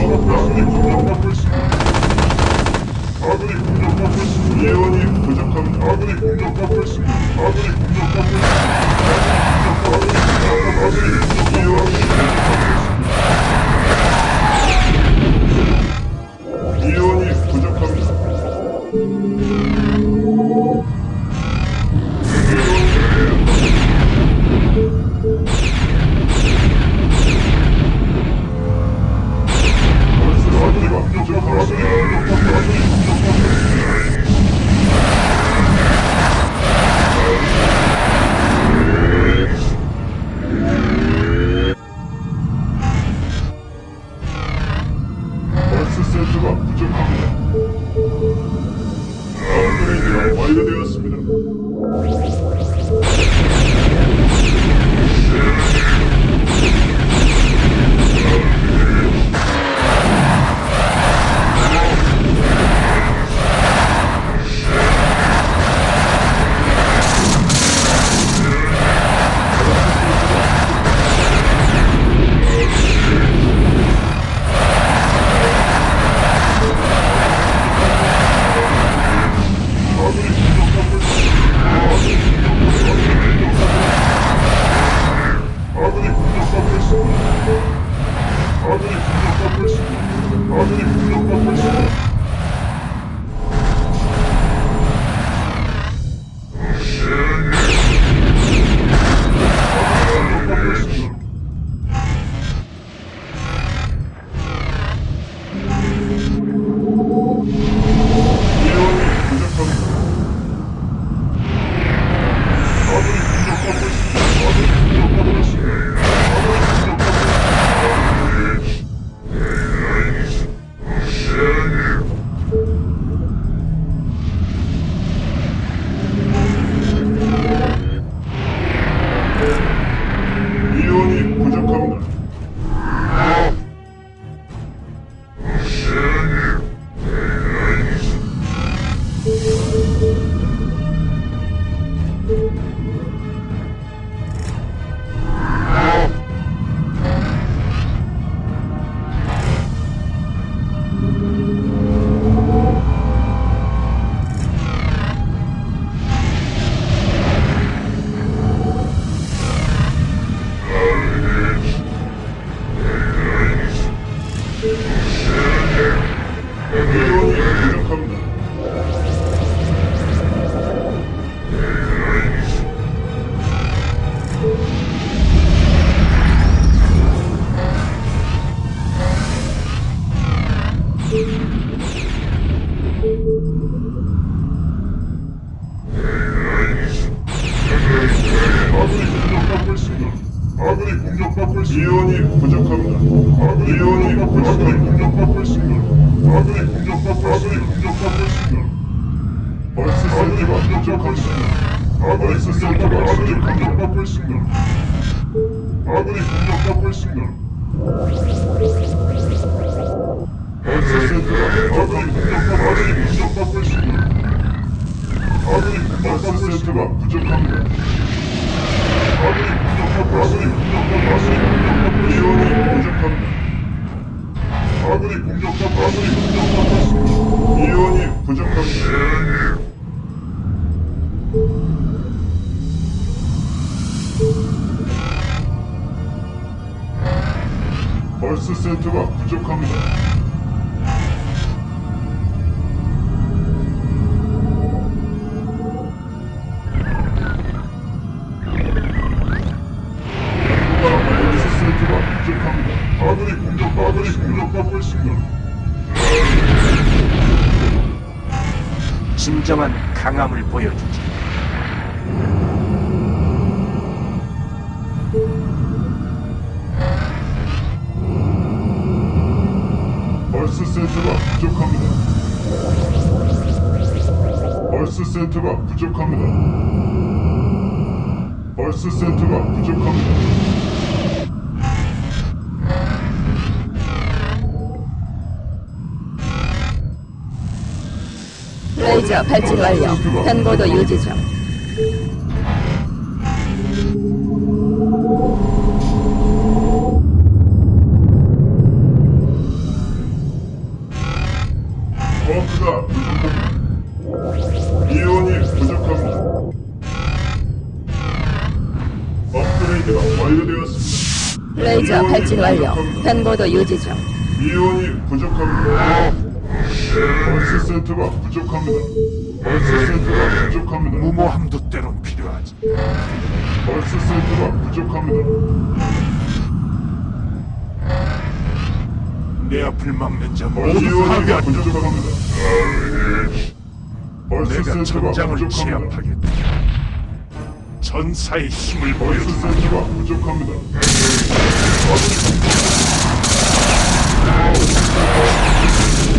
공격 Cola. 공격받고 있습니다. 아군이 공격받고 아군이 공격받고 있습니다. 아 공격받고. 진정한 강함을 보여주지. 벌스 센터가 부족합니다. 벌스 센터가 부족합니다. 벌스 센터가 부족합니다. 레이저 발진 완료. 현고도 유지 중. 버크가 부족합니다. 이온이 부족합니다. 업그레이드가 완료되었습니다. 레이저 발진 완료. 현고도 유지 중. 이온이 부족합니다. 벌스 센터가 부족합니다. 벌스 센터가 부족합니다. 무모함도 때론 필요하지. 벌스 센터가 부족합니다. 내 앞을 막는 자 모두 이온이 파괴하리. 부족합니다. 벌스 내가 센터가 전장을 부족합니다. 제압하겠다. 전사의 힘을 벌스 보여주마. 센터가 부족합니다.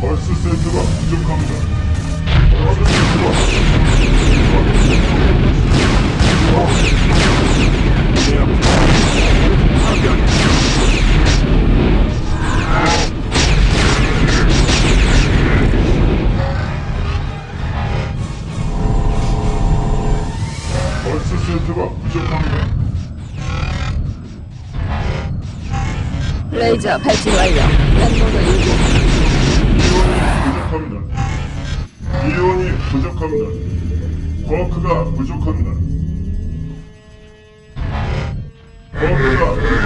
벌스 센터가 내 앞을 레이저 발진 완료. 이온이 부족합니다. 버크가 부족합니다. 버크가 부족합니다.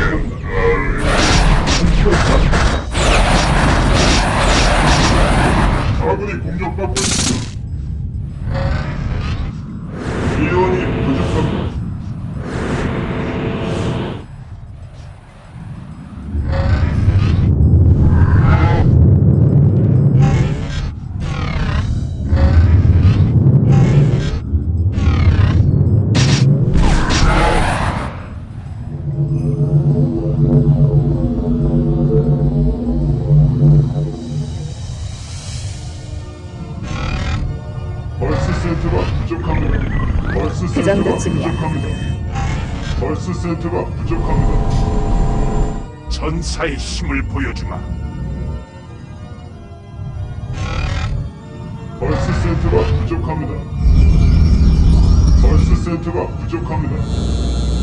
전사의 힘을 보여주마. 벌스 센터가 부족합니다. 벌스 센터가 부족합니다.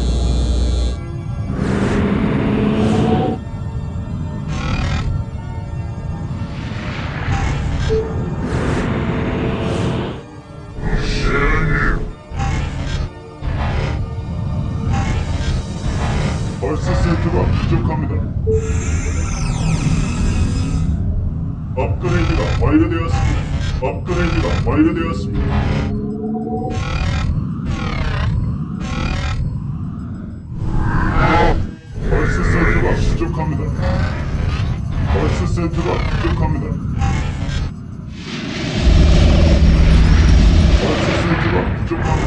업그레이드가 완료되었습니다. 업그레이드가 완료되었습니다. 벌스 센터가 부족합니다. 벌스 센터가 부족합니다. 벌스 센터가 부족합니다.